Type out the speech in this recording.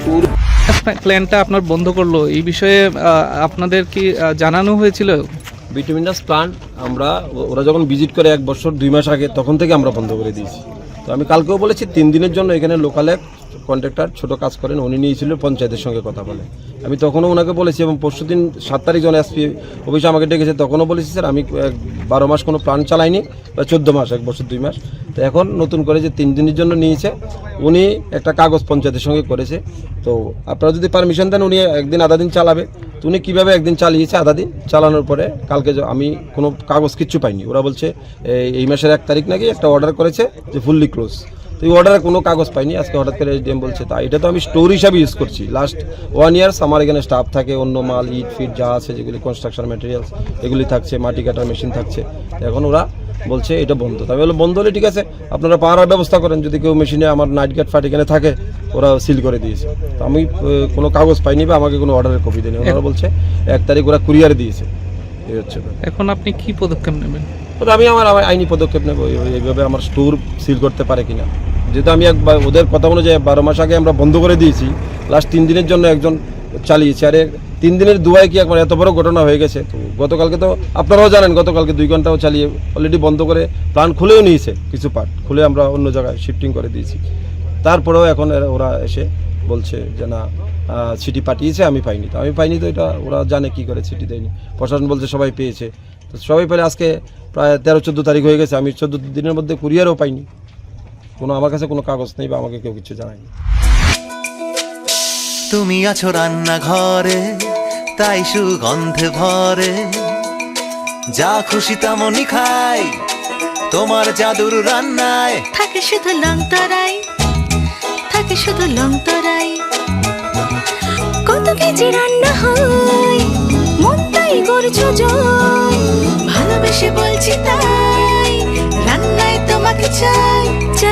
Store প্ল্যানটা আপনার বন্ধ করল। এই বিষয়ে আপনাদের কি জানানো হয়েছিল? ভিটামিনাস প্ল্যান্ট আমরা ওরা যখন ভিজিট করে এক বছর, দুই মাস আগে, তখন থেকে আমরা বন্ধ করে দিয়েছি। তো আমি কালকেও বলেছি, তিন দিনের জন্য এখানে লোকাল এক কন্ট্রাক্টর ছোট কাজ করেন, উনি নিয়েছিল পঞ্চায়েতের সঙ্গে কথা বলে। আমি তখনও ওনাকে বলেছি, এবং পরশু দিন সাত তারিখ যখন এসপি অফিসে আমাকে ডেকেছে, তখনও বলেছি, স্যার, আমি বারো মাস কোনো প্ল্যান চালায়নি বা চোদ্দ মাস, এক বছর, দুই মাস। তো এখন নতুন করে যে তিন দিনের জন্য নিয়েছে, উনি একটা কাগজ পঞ্চায়েতের সঙ্গে করেছে। তো আপনারা যদি পারমিশন দেন, উনি একদিন আধা দিন চালাবে। তো উনি কীভাবে একদিন চালিয়েছে আধা দিন, চালানোর পরে কালকে আমি কোনো কাগজ কিচ্ছু পাইনি। ওরা বলছে এই- মাসের এক তারিখ নাকি একটা অর্ডার করেছে যে ফুললি ক্লোজ তো এই অর্ডারে কোনো কাগজ পাইনি। আজকে হঠাৎ করে এসডিএম বলছে তা এটা তো আমি স্টোর হিসাবে ইউজ করছি। লাস্ট ওয়ান ইয়ার্স আমার এখানে স্টাফ থাকে অন্য মাল ইট ফিট যা আছে যেগুলি কনস্ট্রাকশন ম্যাটেরিয়ালস এগুলি থাকছে মাটি কাটার মেশিন থাকছে। এখন ওরা বলছে এটা বন্ধ। তবে বলো বন্ধ হলে ঠিক আছে আপনারা পাহারার ব্যবস্থা করেন। যদি কেউ মেশিনে আমার নাইট গার্ড ফাট এখানে থাকে ওরা সিল করে দিয়েছে। তো আমি কোনো কাগজ পাইনি বা আমাকে কোনো অর্ডারের কপি দেয়নি। ওনারা বলছে এক তারিখ ওরা কুরিয়ারে দিয়েছে। এই হচ্ছে এখন আপনি কি পদক্ষেপ নেবেন? তো আমি আমার আইনি পদক্ষেপ নেব। এই- এইভাবে আমার স্টোর সিল করতে পারে কিনা। যেহেতু আমি একবার ওদের কথা অনুযায়ী বারো মাস আগে আমরা বন্ধ করে দিয়েছি লাস্ট তিন দিনের জন্য একজন চালিয়েছে। আরে তিন দিনের দুয়ায় কি একবার এত বড় ঘটনা হয়ে গেছে? তো গতকালকে তো আপনারাও জানেন, গতকালকে দুই ঘন্টাও চালিয়ে অলরেডি বন্ধ করে প্ল্যান খুলেও নিয়েছে কিছু পার্ট খুলে আমরা অন্য জায়গায় শিফটিং করে দিয়েছি। তারপরেও এখন ওরা এসে বলছে যে না সিটি পাঠিয়েছে, আমি পাইনি। তো আমি পাইনি তো এটা ওরা জানে কি করে সিটি দেয়নি। প্রশাসন বলছে সবাই পেয়েছে। তো সবাই পেলে আজকে প্রায় তেরো, চোদ্দ তারিখ হয়ে গেছে। আমি চোদ্দ দিনের মধ্যে কুরিয়ারও পাইনি। কোনো আমার কাছে কোনো কাগজ নেই বা আমাকে কেউ কিছু জানায়নি। তুমি আছো রান্নাঘরে তাই সুগন্ধে ভরে। যা খুশি তেমনই খাই তোমার জাদুর রান্নায়। থাকে শুধু লং তরাই থাকে শুধু লং তরাই কত কেজি রান্না হয় মন তাই করছ জয়। ভালোবেসে বলছি তাই রান্নায় তোমাকে চাই চাই।